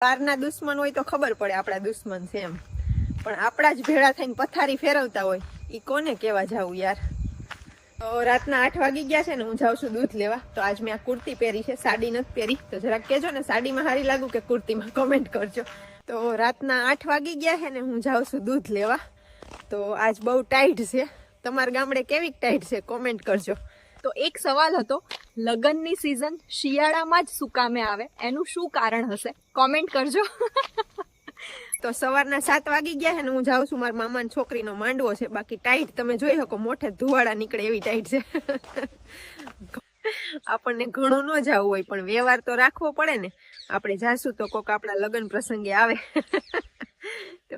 બહારના દુશ્મન હોય તો ખબર પડે આપણા દુશ્મન છે એમ. પણ આપણા જ ભેળા થઈને પથારી ફેરવતા હોય એ કોને કેવા જાવું યાર? તો રાતના આઠ વાગી ગયા છે ને, હું જાઉં છું દૂધ લેવા. તો આજ મેં આ કુર્તી પહેરી છે, સાડી નથી પહેરી. તો જરાક કહેજો ને, સાડીમાં સારી લાગુ કે કુર્તીમાં? કોમેન્ટ કરજો. તો રાતના આઠ વાગી ગયા છે ને, હું જાઉં છું દૂધ લેવા. તો આજ બહુ ટાઈટ છે. તમારા ગામડે કેવી ટાઈટ છે? કોમેન્ટ કરજો. તો એક સવાલ હતો, લગ્નની સિઝન શિયાળામાં જ સુકામે આવે, એનું શું કારણ હશે? કોમેન્ટ કરજો. તો સવારના સાત વાગી ગયા છે ને હું જાઉં છું મારા મામાની છોકરીનો માંડવો છે, બાકી ટાઈટ તમે જોઈ શકો, મોઢે ધુવાડા નીકળે એવી ટાઈટ છે. આપણને ઘણું ન જવું હોય, પણ વ્યવહાર તો રાખવો પડે ને. આપણે જાશું તો કોક આપણા લગ્ન પ્રસંગે આવે.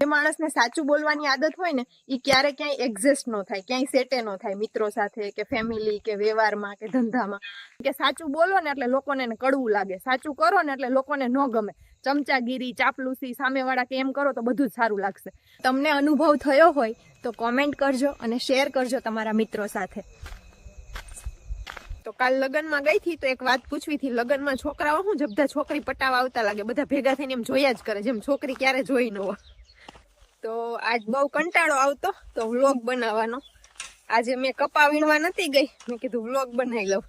જે માણસને સાચું બોલવાની આદત હોય ને એ ક્યારે ક્યાંય એક્ઝેસ્ટ ન થાય, ક્યાંય સેટે ન થાય, મિત્રો સાથે કે ફેમિલી કે વ્યવહારમાં કે ધંધામાં. કે સાચું બોલો ને એટલે લોકોને કડવું લાગે. સાચું કરો ને એટલે લોકોને ન ગમે. ચમચાગીરી, ચાપલુસી, સામેવાળા કે એમ કરો તો બધું જ સારું લાગશે. તમને અનુભવ થયો હોય તો કોમેન્ટ કરજો અને શેર કરજો તમારા મિત્રો સાથે. તો કાલ લગ્નમાં ગઈ હતી તો એક વાત પૂછવી હતી. લગ્નમાં છોકરાઓ શું, જબધા છોકરી પટાવા આવતા લાગે. બધા ભેગા થઈને એમ જોયા જ કરે, જેમ છોકરી ક્યારે જોઈ ન હોય. તો આજ બહુ કંટાળો આવતો, તો વ્લોગ બનાવવાનો. આજે મેં કપા વીણવા નથી ગઈ, મેં કીધું વ્લોગ બનાવી લઉં.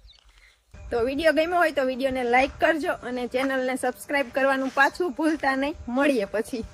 તો વીડિયો ગમ્યો હોય તો વિડીયોને લાઈક કરજો અને ચેનલને સબસ્ક્રાઇબ કરવાનું પાછું ભૂલતા નહીં. મળીએ પછી.